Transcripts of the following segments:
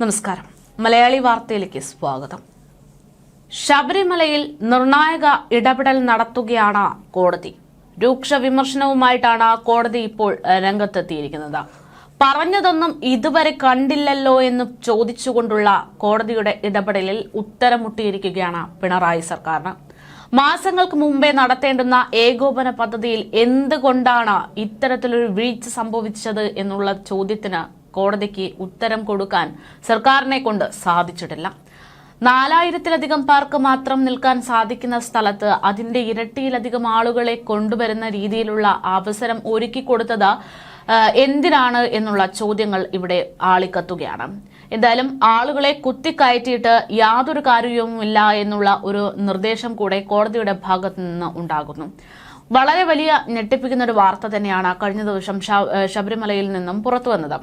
നമസ്കാരം. മലയാളി വാർത്തയിലേക്ക് സ്വാഗതം. ശബരിമലയിൽ നിർണായക ഇടപെടൽ നടത്തുകയാണ് കോടതി. രൂക്ഷ വിമർശനവുമായിട്ടാണ് കോടതി ഇപ്പോൾ രംഗത്തെത്തിയിരിക്കുന്നത്. പറഞ്ഞതൊന്നും ഇതുവരെ കണ്ടില്ലല്ലോ എന്ന് ചോദിച്ചുകൊണ്ടുള്ള കോടതിയുടെ ഇടപെടലിൽ ഉത്തരമുട്ടിയിരിക്കുകയാണ് പിണറായി സർക്കാരിന്. മാസങ്ങൾക്ക് മുമ്പേ നടത്തേണ്ടുന്ന ഏകോപന പദ്ധതിയിൽ എന്തുകൊണ്ടാണ് ഇത്തരത്തിലൊരു വീഴ്ച സംഭവിച്ചത് എന്നുള്ള ചോദ്യത്തിന് കോടതിക്ക് ഉത്തരം കൊടുക്കാൻ സർക്കാരിനെ കൊണ്ട് സാധിച്ചിട്ടില്ല. നാലായിരത്തിലധികം പേർക്ക് മാത്രം നിൽക്കാൻ സാധിക്കുന്ന സ്ഥലത്ത് അതിന്റെ ഇരട്ടിയിലധികം ആളുകളെ കൊണ്ടുവരുന്ന രീതിയിലുള്ള അവസരം ഒരുക്കി കൊടുത്തത് എന്തിനാണ് എന്നുള്ള ചോദ്യങ്ങൾ ഇവിടെ ആളിക്കത്തുകയാണ്. എന്തായാലും ആളുകളെ കുത്തിക്കയറ്റിയിട്ട് യാതൊരു കാര്യവുമില്ല എന്നുള്ള ഒരു നിർദ്ദേശം കൂടെ കോടതിയുടെ ഭാഗത്തു നിന്ന് ഉണ്ടാകുന്നു. വളരെ വലിയ ഞെട്ടിപ്പിക്കുന്ന ഒരു വാർത്ത തന്നെയാണ് കഴിഞ്ഞ ദിവസം ശബരിമലയിൽ നിന്നും പുറത്തു വന്നത്.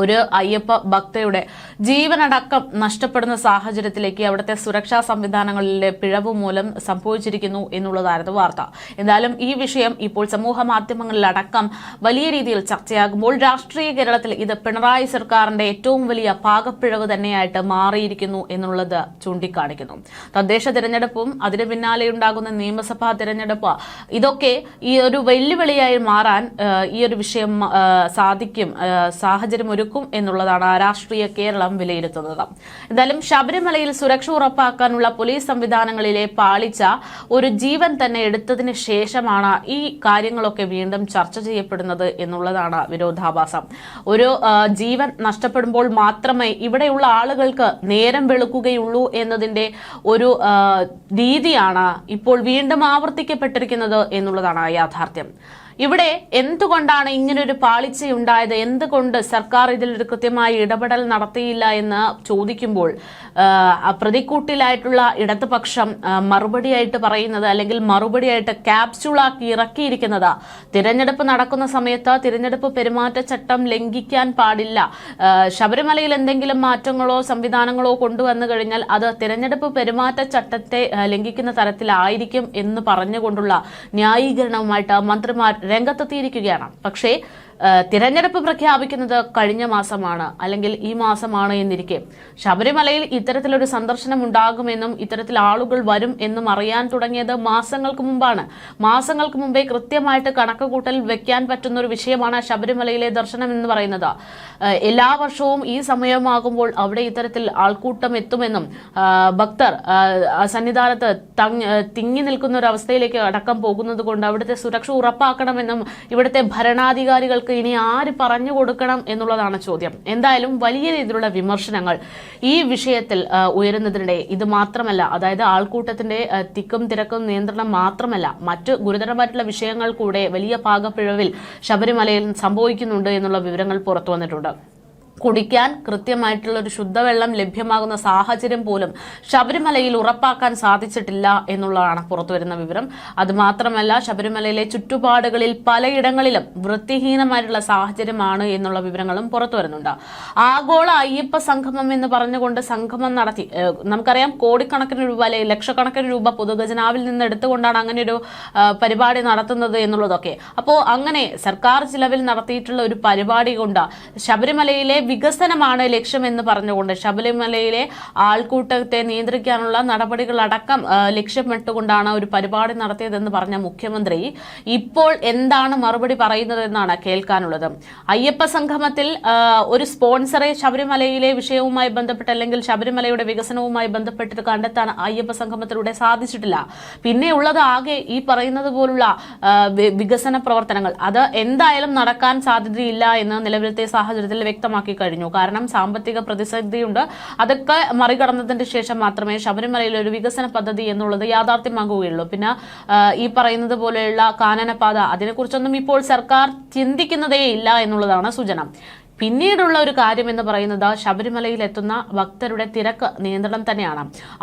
ഒരു അയ്യപ്പ ഭക്തയുടെ ജീവനടക്കം നഷ്ടപ്പെടുന്ന സാഹചര്യത്തിലേക്ക് അവിടുത്തെ സുരക്ഷാ സംവിധാനങ്ങളിലെ പിഴവ് മൂലം സംഭവിച്ചിരിക്കുന്നു എന്നുള്ളതായിരുന്നു വാർത്ത. എന്തായാലും ഈ വിഷയം ഇപ്പോൾ സമൂഹ മാധ്യമങ്ങളിലടക്കം വലിയ രീതിയിൽ ചർച്ചയാകുമ്പോൾ രാഷ്ട്രീയ കേരളത്തിൽ ഇത് പിണറായി സർക്കാരിന്റെ ഏറ്റവും വലിയ പാകപ്പിഴവ് തന്നെയായിട്ട് മാറിയിരിക്കുന്നു എന്നുള്ളത് ചൂണ്ടിക്കാണിക്കുന്നു. തദ്ദേശ തിരഞ്ഞെടുപ്പും അതിന് പിന്നാലെ ഉണ്ടാകുന്ന നിയമസഭാ തിരഞ്ഞെടുപ്പ് ഇതൊക്കെ ഈ ഒരു വെല്ലുവിളിയായി മാറാൻ ഈ ഒരു വിഷയം സാധിക്കും സാഹചര്യം ഒരുക്കും എന്നുള്ളതാണ് രാഷ്ട്രീയ കേരളം വിലയിരുത്തുന്നത്. എന്തായാലും ശബരിമലയിൽ സുരക്ഷ ഉറപ്പാക്കാനുള്ള പോലീസ് സംവിധാനങ്ങളിലെ പാളിച്ച ഒരു ജീവൻ തന്നെ എടുത്തതിന് ശേഷമാണ് ഈ കാര്യങ്ങളൊക്കെ വീണ്ടും ചർച്ച ചെയ്യപ്പെടുന്നത് എന്നുള്ളതാണ് വിരോധാഭാസം. ഒരു ജീവൻ നഷ്ടപ്പെടുമ്പോൾ മാത്രമേ ഇവിടെയുള്ള ആളുകൾക്ക് നേരം വെളുക്കുകയുള്ളൂ എന്നതിന്റെ ഒരു രീതിയാണ് ഇപ്പോൾ വീണ്ടും ആവർത്തിക്കപ്പെട്ടിരിക്കുന്നത് എന്നുള്ളതാണ് യാഥാർത്ഥ്യം. ഇവിടെ എന്തുകൊണ്ടാണ് ഇങ്ങനൊരു പാളിച്ചയുണ്ടായത് എന്തുകൊണ്ട് സർക്കാർ ഇതിൽ കൃത്യമായ ഇടപെടൽ നടത്തിയില്ല എന്ന് ചോദിക്കുമ്പോൾ പ്രതിക്കൂട്ടിലായിട്ടുള്ള ഇടതുപക്ഷം മറുപടിയായിട്ട് പറയുന്നത് അല്ലെങ്കിൽ മറുപടിയായിട്ട് ക്യാപ്സ്യൂളാക്കി ഇറക്കിയിരിക്കുന്നത് തിരഞ്ഞെടുപ്പ് നടക്കുന്ന സമയത്ത് തിരഞ്ഞെടുപ്പ് പെരുമാറ്റച്ചട്ടം ലംഘിക്കാൻ പാടില്ല. ശബരിമലയിൽ എന്തെങ്കിലും മാറ്റങ്ങളോ സംവിധാനങ്ങളോ കൊണ്ടുവന്നു കഴിഞ്ഞാൽ അത് തിരഞ്ഞെടുപ്പ് പെരുമാറ്റച്ചട്ടത്തെ ലംഘിക്കുന്ന തരത്തിലായിരിക്കും എന്ന് പറഞ്ഞുകൊണ്ടുള്ള ന്യായീകരണവുമായിട്ട് മന്ത്രിമാർ രംഗത്തെത്തിയിരിക്കുകയാണ്. പക്ഷേ തിരഞ്ഞെടുപ്പ് പ്രഖ്യാപിക്കുന്നത് കഴിഞ്ഞ മാസമാണ്. അല്ലെങ്കിൽ ഈ മാസമാണ് എന്നിരിക്കെ. ശബരിമലയിൽ ഇത്തരത്തിലൊരു സന്ദർശനം ഉണ്ടാകുമെന്നും ഇത്തരത്തിൽ ആളുകൾ വരും എന്നും അറിയാൻ തുടങ്ങിയത് മാസങ്ങൾക്ക് മുമ്പാണ്. മാസങ്ങൾക്ക് മുമ്പേ കൃത്യമായിട്ട് കണക്ക് കൂട്ടൽ വെക്കാൻ പറ്റുന്ന ഒരു വിഷയമാണ് ശബരിമലയിലെ ദർശനം എന്ന് പറയുന്നത്. എല്ലാ വർഷവും ഈ സമയമാകുമ്പോൾ അവിടെ ഇത്തരത്തിൽ ആൾക്കൂട്ടം എത്തുമെന്നും ഭക്തർ സന്നിധാനത്ത് തിങ്ങി നിൽക്കുന്ന ഒരു അവസ്ഥയിലേക്ക് അടക്കം പോകുന്നത് കൊണ്ട് അവിടുത്തെ സുരക്ഷ ഉറപ്പാക്കണമെന്നും ഇവിടുത്തെ ഭരണാധികാരികൾക്ക് ഇനി ആര് പറഞ്ഞു കൊടുക്കണം എന്നുള്ളതാണ് ചോദ്യം. എന്തായാലും വലിയ രീതിയിലുള്ള വിമർശനങ്ങൾ ഈ വിഷയത്തിൽ ഉയരുന്നതിനിടെ ഇത് മാത്രമല്ല അതായത് ആൾക്കൂട്ടത്തിന്റെ തിക്കും തിരക്കും നിയന്ത്രണം മാത്രമല്ല മറ്റ് ഗുരുതരമായിട്ടുള്ള വിഷയങ്ങൾ കൂടെ വലിയ പാകപ്പിഴവിൽ ശബരിമലയിൽ സംഭവിക്കുന്നുണ്ട് എന്നുള്ള വിവരങ്ങൾ പുറത്തു വന്നിട്ടുണ്ട്. കുടിക്കാൻ കൃത്യമായിട്ടുള്ള ഒരു ശുദ്ധവെള്ളം ലഭ്യമാകുന്ന സാഹചര്യം പോലും ശബരിമലയിൽ ഉറപ്പാക്കാൻ സാധിച്ചിട്ടില്ല എന്നുള്ളതാണ് പുറത്തുവരുന്ന വിവരം. അതുമാത്രമല്ല ശബരിമലയിലെ ചുറ്റുപാടുകളിൽ പലയിടങ്ങളിലും വൃത്തിഹീനമായിട്ടുള്ള സാഹചര്യമാണ് എന്നുള്ള വിവരങ്ങളും പുറത്തുവരുന്നുണ്ട്. ആഗോള അയ്യപ്പ സംഗമം എന്ന് പറഞ്ഞുകൊണ്ട് സംഗമം നടത്തി നമുക്കറിയാം കോടിക്കണക്കിന് രൂപ അല്ലെങ്കിൽ ലക്ഷക്കണക്കിന് രൂപ പൊതുഖജനാവിൽ നിന്ന് എടുത്തുകൊണ്ടാണ് അങ്ങനെ ഒരു പരിപാടി നടത്തുന്നത് എന്നുള്ളതൊക്കെ. അപ്പോൾ അങ്ങനെ സർക്കാർ ചിലവിൽ നടത്തിയിട്ടുള്ള ഒരു പരിപാടി കൊണ്ട് ശബരിമലയിലെ വികസനമാണ് ലക്ഷ്യമെന്ന് പറഞ്ഞുകൊണ്ട് ശബരിമലയിലെ ആൾക്കൂട്ടത്തെ നിയന്ത്രിക്കാനുള്ള നടപടികളടക്കം ലക്ഷ്യമിട്ടുകൊണ്ടാണ് ഒരു പരിപാടി നടത്തിയതെന്ന് പറഞ്ഞ മുഖ്യമന്ത്രി. ഇപ്പോൾ എന്താണ് മറുപടി പറയുന്നതെന്നാണ് കേൾക്കാനുള്ളത്. അയ്യപ്പ സംഗമത്തിൽ ഒരു സ്പോൺസറെ ശബരിമലയിലെ വിഷയവുമായി ബന്ധപ്പെട്ട് അല്ലെങ്കിൽ ശബരിമലയുടെ വികസനവുമായി ബന്ധപ്പെട്ടിട്ട് കണ്ടെത്താൻ അയ്യപ്പ സംഗമത്തിലൂടെ സാധിച്ചിട്ടില്ല. പിന്നെ ഉള്ളത് ആകെ ഈ പറയുന്നത് പോലുള്ള വികസന പ്രവർത്തനങ്ങൾ. അത് എന്തായാലും നടക്കാൻ സാധ്യതയില്ല എന്ന് നിലവിലത്തെ സാഹചര്യത്തിൽ വ്യക്തമാക്കി കഴിഞ്ഞു. കാരണം സാമ്പത്തിക പ്രതിസന്ധിയുണ്ട്. അതൊക്കെ മറികടന്നതിന് ശേഷം മാത്രമേ ശബരിമലയിൽ ഒരു വികസന പദ്ധതി എന്നുള്ളത് യാഥാർത്ഥ്യമാകുകയുള്ളൂ. പിന്നെ ഈ പറയുന്നത് പോലെയുള്ള കാനനപാത അതിനെക്കുറിച്ചൊന്നും ഇപ്പോൾ സർക്കാർ ചിന്തിക്കുന്നതേ ഇല്ല എന്നുള്ളതാണ് സൂചന. പിന്നീടുള്ള ഒരു കാര്യം എന്ന് പറയുന്നത് ശബരിമലയിൽ എത്തുന്ന ഭക്തരുടെ തിരക്ക് നിയന്ത്രണം തന്നെയാണ്.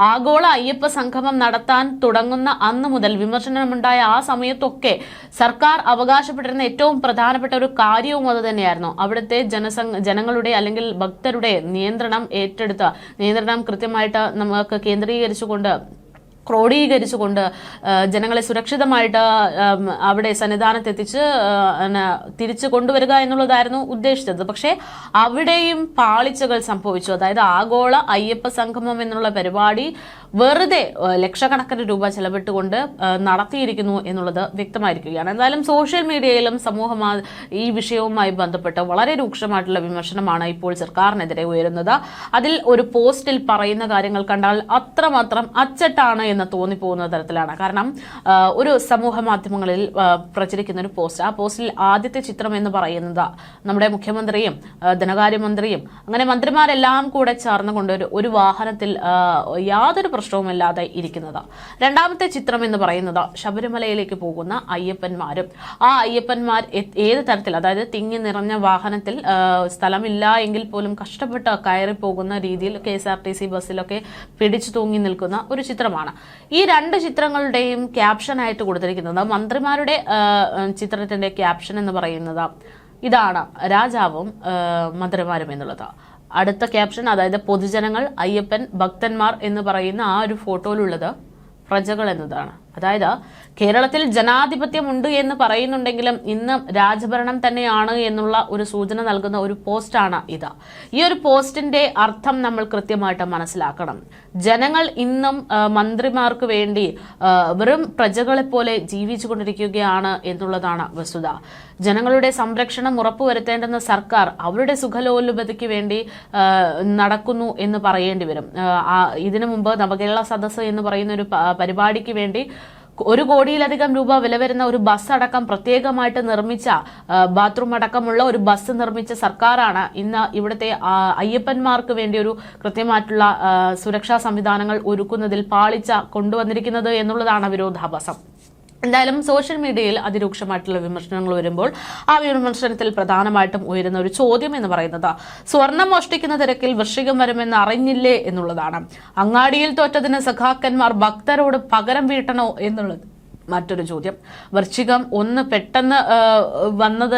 ആഗോള അയ്യപ്പ സംഗമം നടത്താൻ തുടങ്ങുന്ന അന്ന് മുതൽ വിമർശനമുണ്ടായ ആ സമയത്തൊക്കെ സർക്കാർ അവകാശപ്പെട്ടിരുന്ന ഏറ്റവും പ്രധാനപ്പെട്ട ഒരു കാര്യവും അത് തന്നെയായിരുന്നു. അവിടുത്തെ ജനസംഘ ജനങ്ങളുടെ അല്ലെങ്കിൽ ഭക്തരുടെ നിയന്ത്രണം ഏറ്റെടുത്ത് നിയന്ത്രണം കൃത്യമായിട്ട് നമുക്ക് കേന്ദ്രീകരിച്ചുകൊണ്ട് ക്രോഡീകരിച്ചുകൊണ്ട് ജനങ്ങളെ സുരക്ഷിതമായിട്ട് അവിടെ സന്നിധാനത്തെത്തിച്ച് തിരിച്ചു കൊണ്ടുവരിക എന്നുള്ളതായിരുന്നു ഉദ്ദേശിച്ചത്. പക്ഷേ അവിടെയും പാളിച്ചകൾ സംഭവിച്ചു. അതായത് ആഗോള അയ്യപ്പ സംഗമം എന്നുള്ള പരിപാടി വെറുതെ ലക്ഷക്കണക്കിന് രൂപ ചെലവിട്ടുകൊണ്ട് നടത്തിയിരിക്കുന്നു എന്നുള്ളത് വ്യക്തമായിരിക്കുകയാണ്. എന്തായാലും സോഷ്യൽ മീഡിയയിലും സമൂഹ ഈ വിഷയവുമായി ബന്ധപ്പെട്ട് വളരെ രൂക്ഷമായിട്ടുള്ള വിമർശനമാണ് ഇപ്പോൾ സർക്കാരിനെതിരെ ഉയരുന്നത്. അതിൽ ഒരു പോസ്റ്റിൽ പറയുന്ന കാര്യങ്ങൾ കണ്ടാൽ അത്രമാത്രം അച്ചട്ടാണ് എന്ന് തോന്നിപ്പോകുന്ന തരത്തിലാണ്. കാരണം ഒരു സമൂഹ മാധ്യമങ്ങളിൽ പ്രചരിക്കുന്ന ഒരു പോസ്റ്റ് ആ പോസ്റ്റിൽ ആദ്യത്തെ ചിത്രം എന്ന് പറയുന്നത് നമ്മുടെ മുഖ്യമന്ത്രിയും ധനകാര്യമന്ത്രിയും അങ്ങനെ മന്ത്രിമാരെല്ലാം കൂടെ ചേർന്നുകൊണ്ട് ഒരു ഒരു വാഹനത്തിൽ യാതൊരു പ്രശ്നവുമില്ലാതെ ഇരിക്കുന്നത്. രണ്ടാമത്തെ ചിത്രം എന്ന് പറയുന്നത് ശബരിമലയിലേക്ക് പോകുന്ന അയ്യപ്പന്മാരും ആ അയ്യപ്പന്മാർ ഏത് തരത്തിൽ അതായത് തിങ്ങി നിറഞ്ഞ വാഹനത്തിൽ സ്ഥലമില്ല എങ്കിൽ പോലും കഷ്ടപ്പെട്ട് കയറി പോകുന്ന രീതിയിൽ K S R T C ബസ്സിലൊക്കെ പിടിച്ചു തൂങ്ങി നിൽക്കുന്ന ഒരു ചിത്രമാണ്. ഈ രണ്ട് ചിത്രങ്ങളുടെയും ക്യാപ്ഷൻ ആയിട്ട് കൊടുത്തിരിക്കുന്നത് മന്ത്രിമാരുടെ ചിത്രത്തിന്റെ ക്യാപ്ഷൻ എന്ന് പറയുന്നത് ഇതാണ്. രാജാവും മന്ത്രിമാരും എന്നുള്ളത്. അടുത്ത ക്യാപ്ഷൻ അതായത് പൊതുജനങ്ങൾ അയ്യപ്പൻ ഭക്തന്മാർ എന്ന് പറയുന്ന ആ ഒരു ഫോട്ടോയിലുള്ളത് പ്രജകൾ എന്നതാണ്. അതായത് കേരളത്തിൽ ജനാധിപത്യമുണ്ട് എന്ന് പറയുന്നുണ്ടെങ്കിലും ഇന്ന് രാജഭരണം തന്നെയാണ് എന്നുള്ള ഒരു സൂചന നൽകുന്ന ഒരു പോസ്റ്റാണ് ഇത്. ഈ ഒരു പോസ്റ്റിന്റെ അർത്ഥം നമ്മൾ കൃത്യമായിട്ട് മനസ്സിലാക്കണം. ജനങ്ങൾ ഇന്നും മന്ത്രിമാർക്ക് വേണ്ടി വെറും പ്രജകളെപ്പോലെ ജീവിച്ചു കൊണ്ടിരിക്കുകയാണ് എന്നുള്ളതാണ് വസ്തുത. ജനങ്ങളുടെ സംരക്ഷണം ഉറപ്പുവരുത്തേണ്ടെന്ന സർക്കാർ അവരുടെ സുഖലോലുപതയ്ക്ക് വേണ്ടി നടക്കുന്നു എന്ന് പറയേണ്ടി വരും. ഇതിനു മുമ്പ് നവകേരള സദസ്സ് എന്ന് പറയുന്ന ഒരു പരിപാടിക്ക് വേണ്ടി ഒരു കോടിയിലധികം രൂപ വില വരുന്ന ഒരു ബസ് അടക്കം പ്രത്യേകമായിട്ട് നിർമ്മിച്ച ബാത്റൂം അടക്കമുള്ള ഒരു ബസ് നിർമ്മിച്ച സർക്കാരാണ് ഇന്ന് ഇവിടുത്തെ അയ്യപ്പന്മാർക്ക് വേണ്ടി ഒരു കൃത്യമായിട്ടുള്ള സുരക്ഷാ സംവിധാനങ്ങൾ ഒരുക്കുന്നതിൽ പാളിച്ച കൊണ്ടുവന്നിരിക്കുന്നത് എന്നുള്ളതാണ് വിരോധാഭാസം. എന്തായാലും സോഷ്യൽ മീഡിയയിൽ അതിരൂക്ഷമായിട്ടുള്ള വിമർശനങ്ങൾ വരുമ്പോൾ ആ വിമർശനത്തിൽ പ്രധാനമായിട്ടും ഉയരുന്ന ഒരു ചോദ്യം എന്ന് പറയുന്നത് സ്വർണം മോഷ്ടിക്കുന്ന തിരക്കിൽ വൃശ്ചികം വരുമെന്ന് അറിഞ്ഞില്ലേ എന്നുള്ളതാണ്. അങ്ങാടിയിൽ തോറ്റതിന് സഖാക്കന്മാർ ഭക്തരോട് പകരം വീട്ടണോ എന്നുള്ളത്. മറ്റൊരു ചോദ്യം. വൃശ്ചികം ഒന്ന് പെട്ടെന്ന് വന്നത്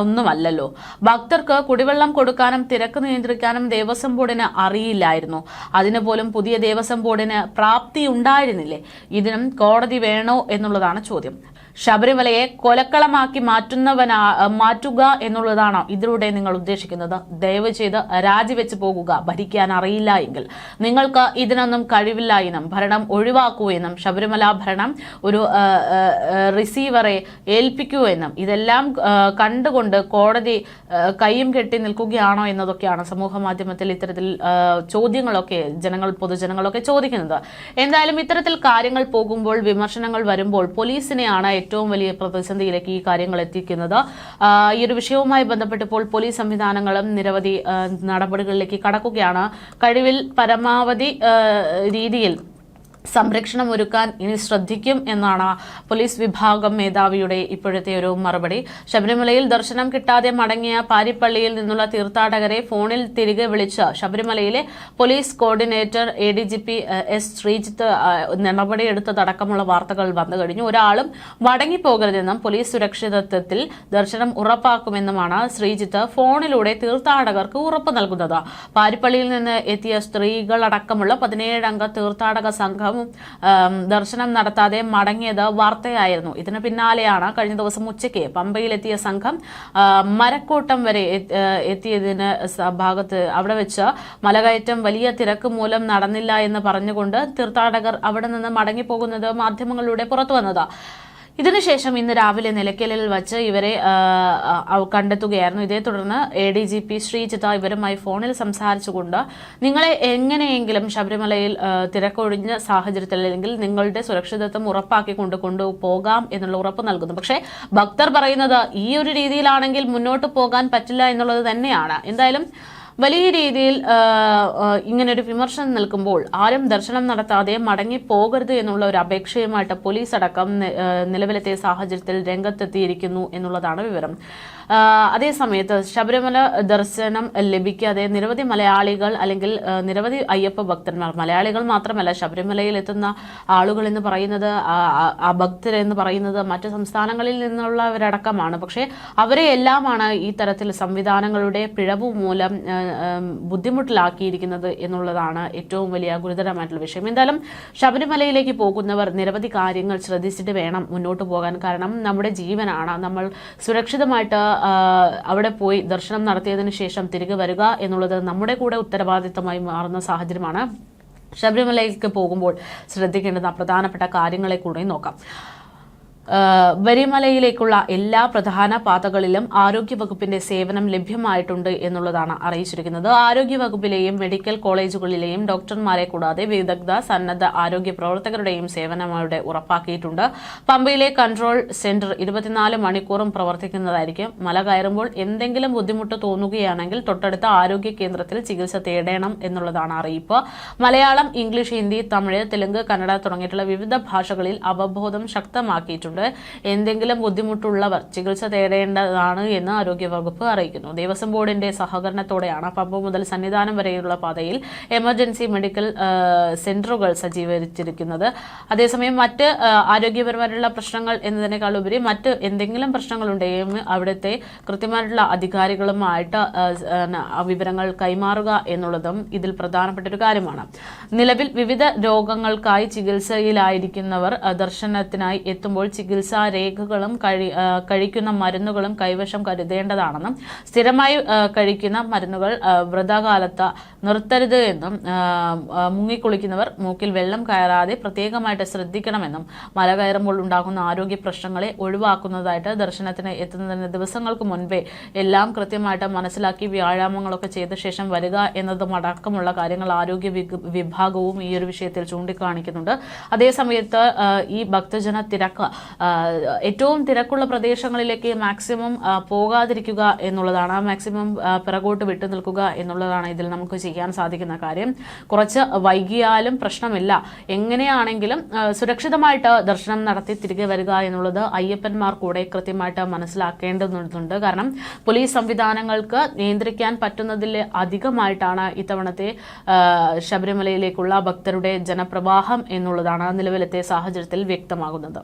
ഒന്നുമല്ലല്ലോ. ഭക്തർക്ക് കുടിവെള്ളം കൊടുക്കാനും തിരക്ക് നിയന്ത്രിക്കാനും ദേവസ്വം ബോർഡിന് അറിയില്ലായിരുന്നു. അതിന് പോലും പുതിയ ദേവസ്വം ബോർഡിന് പ്രാപ്തി ഉണ്ടായിരുന്നില്ലേ? ഇതിനും കോടതി വേണോ എന്നുള്ളതാണ് ചോദ്യം. ശബരിമലയെ കൊലക്കളമാക്കി മാറ്റുന്നവനാ മാറ്റുക എന്നുള്ളതാണോ ഇതിലൂടെ നിങ്ങൾ ഉദ്ദേശിക്കുന്നത്. ദയവ് ചെയ്ത് രാജിവെച്ച് പോകുക. ഭരിക്കാൻ അറിയില്ല എങ്കിൽ. നിങ്ങൾക്ക് ഇതിനൊന്നും കഴിവില്ല എന്നും ഭരണം ഒഴിവാക്കൂ എന്നും ശബരിമല ഭരണം ഒരു റിസീവറെ ഏൽപ്പിക്കൂ എന്നും ഇതെല്ലാം കണ്ടുകൊണ്ട് കോടതി കൈയും കെട്ടി നിൽക്കുകയാണോ എന്നതൊക്കെയാണ് സമൂഹ മാധ്യമത്തിൽ ഇത്തരത്തിൽ ചോദ്യങ്ങളൊക്കെ ജനങ്ങൾ പൊതുജനങ്ങളൊക്കെ ചോദിക്കുന്നത്. എന്തായാലും ഇത്തരത്തിൽ കാര്യങ്ങൾ പോകുമ്പോൾ വിമർശനങ്ങൾ വരുമ്പോൾ പോലീസിനെയാണ് ഏറ്റവും വലിയ പ്രതിസന്ധിയിലേക്ക് ഈ കാര്യങ്ങൾ എത്തിക്കുന്നത്. ഈ ഒരു വിഷയവുമായി ബന്ധപ്പെട്ട് ഇപ്പോൾ പോലീസ് സംവിധാനങ്ങളും നിരവധി നടപടികളിലേക്ക് കടക്കുകയാണ്. കഴിവിൽ പരമാവധി രീതിയിൽ സംരക്ഷണം ഒരുക്കാൻ ഇനി ശ്രദ്ധിക്കും എന്നാണ് പോലീസ് വിഭാഗം മേധാവിയുടെ ഇപ്പോഴത്തെ ഒരു മറുപടി. ശബരിമലയിൽ ദർശനം കിട്ടാതെ മടങ്ങിയ പാരിപ്പള്ളിയിൽ നിന്നുള്ള തീർത്ഥാടകരെ ഫോണിൽ തിരികെ വിളിച്ച് ശബരിമലയിലെ police coordinator A D G P S Sreejith നടപടിയെടുത്തതടക്കമുള്ള വാർത്തകൾ വന്നു കഴിഞ്ഞു. ഒരാളും മടങ്ങിപ്പോകരുതെന്നും പോലീസ് സുരക്ഷിതത്വത്തിൽ ദർശനം ഉറപ്പാക്കുമെന്നുമാണ് ശ്രീജിത്ത് ഫോണിലൂടെ തീർത്ഥാടകർക്ക് ഉറപ്പ് നൽകുന്നത്. പാരിപ്പള്ളിയിൽ നിന്ന് എത്തിയ സ്ത്രീകളടക്കമുള്ള പതിനേഴംഗ തീർത്ഥാടക സംഘം ആം, ദർശനം നടത്താതെ മടങ്ങിയത് വാർത്തയായിരുന്നു. ഇതിന് പിന്നാലെയാണ് കഴിഞ്ഞ ദിവസം ഉച്ചയ്ക്ക് പമ്പയിലെത്തിയ സംഘം മരക്കൂട്ടം വരെ എത്തിയതിന് ഭാഗത്ത് അവിടെ വെച്ച് മലകയറ്റം വലിയ തിരക്ക് മൂലം നടന്നില്ല എന്ന് പറഞ്ഞുകൊണ്ട് തീർത്ഥാടകർ അവിടെ നിന്ന് മടങ്ങിപ്പോകുന്നത് മാധ്യമങ്ങളിലൂടെ പുറത്തു വന്നത്. ഇതിനുശേഷം ഇന്ന് രാവിലെ നിലയ്ക്കലിൽ വച്ച് ഇവരെ കണ്ടെത്തുകയായിരുന്നു. ഇതേ തുടർന്ന് A D G P Sreejith ഇവരുമായി ഫോണിൽ സംസാരിച്ചുകൊണ്ട് നിങ്ങളെ എങ്ങനെയെങ്കിലും ശബരിമലയിൽ തിരക്കൊഴിഞ്ഞ സാഹചര്യത്തിൽ അല്ലെങ്കിൽ നിങ്ങളുടെ സുരക്ഷിതത്വം ഉറപ്പാക്കിക്കൊണ്ട് കൊണ്ടുപോകാം എന്നുള്ള ഉറപ്പ് നൽകുന്നു. പക്ഷേ ഭക്തർ പറയുന്നത് ഈ ഒരു രീതിയിലാണെങ്കിൽ മുന്നോട്ട് പോകാൻ പറ്റില്ല എന്നുള്ളത് തന്നെയാണ്. എന്തായാലും വലിയ രീതിയിൽ ഇങ്ങനൊരു വിമർശനം നിൽക്കുമ്പോൾ ആരും ദർശനം നടത്താതെ മടങ്ങി പോകരുത് എന്നുള്ള ഒരു അപേക്ഷയുമായിട്ട് പോലീസ് അടക്കം നിലവിലത്തെ സാഹചര്യത്തിൽ രംഗത്തെത്തിയിരിക്കുന്നു എന്നുള്ളതാണ് വിവരം. അതേ സമയത്ത് ശബരിമല ദർശനം ലഭിക്കാതെ നിരവധി മലയാളികൾ അല്ലെങ്കിൽ നിരവധി അയ്യപ്പ ഭക്തന്മാർ മലയാളികൾ മാത്രമല്ല ശബരിമലയിൽ എത്തുന്ന ആളുകൾ എന്ന് പറയുന്നത് ആ- എന്ന് പറയുന്നത് മറ്റു സംസ്ഥാനങ്ങളിൽ നിന്നുള്ളവരടക്കമാണ്. പക്ഷേ അവരെ എല്ലാമാണ് ഈ തരത്തിൽ സംവിധാനങ്ങളുടെ പിഴവ് മൂലം ബുദ്ധിമുട്ടിലാക്കിയിരിക്കുന്നത് എന്നുള്ളതാണ് ഏറ്റവും വലിയ ഗുരുതരമായിട്ടുള്ള വിഷയം. എന്തായാലും ശബരിമലയിലേക്ക് പോകുന്നവർ നിരവധി കാര്യങ്ങൾ ശ്രദ്ധിച്ചിട്ട് വേണം മുന്നോട്ട് പോകാൻ. കാരണം നമ്മുടെ ജീവനാണ്. നമ്മൾ സുരക്ഷിതമായിട്ട് അവിടെ പോയി ദർശനം നടത്തിയതിനു ശേഷം തിരികെ വരിക എന്നുള്ളത് നമ്മുടെ കൂടെ ഉത്തരവാദിത്തമായി മാറുന്ന സാഹചര്യമാണ്. ശബരിമലയിലേക്ക് പോകുമ്പോൾ ശ്രദ്ധിക്കേണ്ടുന്ന പ്രധാനപ്പെട്ട കാര്യങ്ങളെ കൂടെ നോക്കാം. വരിമലയിലേക്കുള്ള എല്ലാ പ്രധാന പാതകളിലും ആരോഗ്യവകുപ്പിന്റെ സേവനം ലഭ്യമായിട്ടുണ്ട് എന്നുള്ളതാണ് അറിയിച്ചിരിക്കുന്നത്. ആരോഗ്യവകുപ്പിലെയും മെഡിക്കൽ കോളേജുകളിലെയും ഡോക്ടർമാരെ കൂടാതെ വിദഗ്ധ സന്നദ്ധ ആരോഗ്യ പ്രവർത്തകരുടെയും സേവനം അവിടെ ഉറപ്പാക്കിയിട്ടുണ്ട്. പമ്പയിലെ കൺട്രോൾ സെന്റർ ഇരുപത്തിനാല് മണിക്കൂറും പ്രവർത്തിക്കുന്നതായിരിക്കും. മല കയറുമ്പോൾ എന്തെങ്കിലും ബുദ്ധിമുട്ട് തോന്നുകയാണെങ്കിൽ തൊട്ടടുത്ത ആരോഗ്യ കേന്ദ്രത്തിൽ ചികിത്സ തേടണം എന്നുള്ളതാണ് അറിയിപ്പ്. മലയാളം ഇംഗ്ലീഷ് ഹിന്ദി തമിഴ് തെലുങ്ക് കന്നഡ തുടങ്ങിയിട്ടുള്ള വിവിധ ഭാഷകളിൽ അവബോധം ശക്തമാക്കിയിട്ടുണ്ട്. എന്തെങ്കിലും ബുദ്ധിമുട്ടുള്ളവർ ചികിത്സ തേടേണ്ടതാണ് എന്ന് ആരോഗ്യവകുപ്പ് അറിയിക്കുന്നു. ദേവസ്വം ബോർഡിന്റെ സഹകരണത്തോടെയാണ് പമ്പ മുതൽ സന്നിധാനം വരെയുള്ള പാതയിൽ എമർജൻസി മെഡിക്കൽ സെന്ററുകൾ സജ്ജീകരിച്ചിരിക്കുന്നത്. അതേസമയം മറ്റ് ആരോഗ്യപരമായിട്ടുള്ള പ്രശ്നങ്ങൾ എന്നതിനേക്കാൾ ഉപരി മറ്റ് എന്തെങ്കിലും പ്രശ്നങ്ങളുണ്ടെങ്കിൽ അവിടുത്തെ കൃത്യമായിട്ടുള്ള അധികാരികളുമായിട്ട് വിവരങ്ങൾ കൈമാറുക എന്നുള്ളതും ഇതിൽ പ്രധാനപ്പെട്ട ഒരു കാര്യമാണ്. നിലവിൽ വിവിധ രോഗങ്ങൾക്കായി ചികിത്സയിലായിരിക്കുന്നവർ ദർശനത്തിനായി എത്തുമ്പോൾ ചികിത്സാ രേഖകളും കഴി- കഴിക്കുന്ന മരുന്നുകളും കൈവശം കരുതേണ്ടതാണെന്നും സ്ഥിരമായി കഴിക്കുന്ന മരുന്നുകൾ വ്രതകാലത്ത് നിർത്തരുത് എന്നും മുങ്ങിക്കുളിക്കുന്നവർ മൂക്കിൽ വെള്ളം കയറാതെ പ്രത്യേകമായിട്ട് ശ്രദ്ധിക്കണമെന്നും മല കയറുമ്പോൾ ഉണ്ടാകുന്ന ആരോഗ്യ പ്രശ്നങ്ങളെ ഒഴിവാക്കുന്നതായിട്ട് ദർശനത്തിന് എത്തുന്നതിന് ദിവസങ്ങൾക്ക് മുൻപേ എല്ലാം കൃത്യമായിട്ട് മനസ്സിലാക്കി വ്യായാമങ്ങളൊക്കെ ചെയ്ത ശേഷം വരിക എന്നതും അടക്കമുള്ള കാര്യങ്ങൾ ആരോഗ്യ വിഭാഗവും ഈ ഒരു വിഷയത്തിൽ ചൂണ്ടിക്കാണിക്കുന്നുണ്ട്. അതേസമയത്ത് ഈ ഭക്തജന തിരക്ക് ഏറ്റവും തിരക്കുള്ള പ്രദേശങ്ങളിലേക്ക് മാക്സിമം പോകാതിരിക്കുക എന്നുള്ളതാണ്. മാക്സിമം പിറകോട്ട് വിട്ടു നിൽക്കുക എന്നുള്ളതാണ് ഇതിൽ നമുക്ക് ചെയ്യാൻ സാധിക്കുന്ന കാര്യം. കുറച്ച് വൈകിയാലും പ്രശ്നമില്ല. എങ്ങനെയാണെങ്കിലും സുരക്ഷിതമായിട്ട് ദർശനം നടത്തി തിരികെ വരിക എന്നുള്ളത് അയ്യപ്പന്മാർ കൂടെ കൃത്യമായിട്ട് മനസ്സിലാക്കേണ്ടതുണ്ട്. കാരണം പോലീസ് സംവിധാനങ്ങൾക്ക് നിയന്ത്രിക്കാൻ പറ്റുന്നതിൽ അധികമായിട്ടാണ് ഇത്തവണത്തെ ശബരിമലയിലേക്കുള്ള ഭക്തരുടെ ജനപ്രവാഹം എന്നുള്ളതാണ് നിലവിലത്തെ സാഹചര്യത്തിൽ വ്യക്തമാകുന്നത്.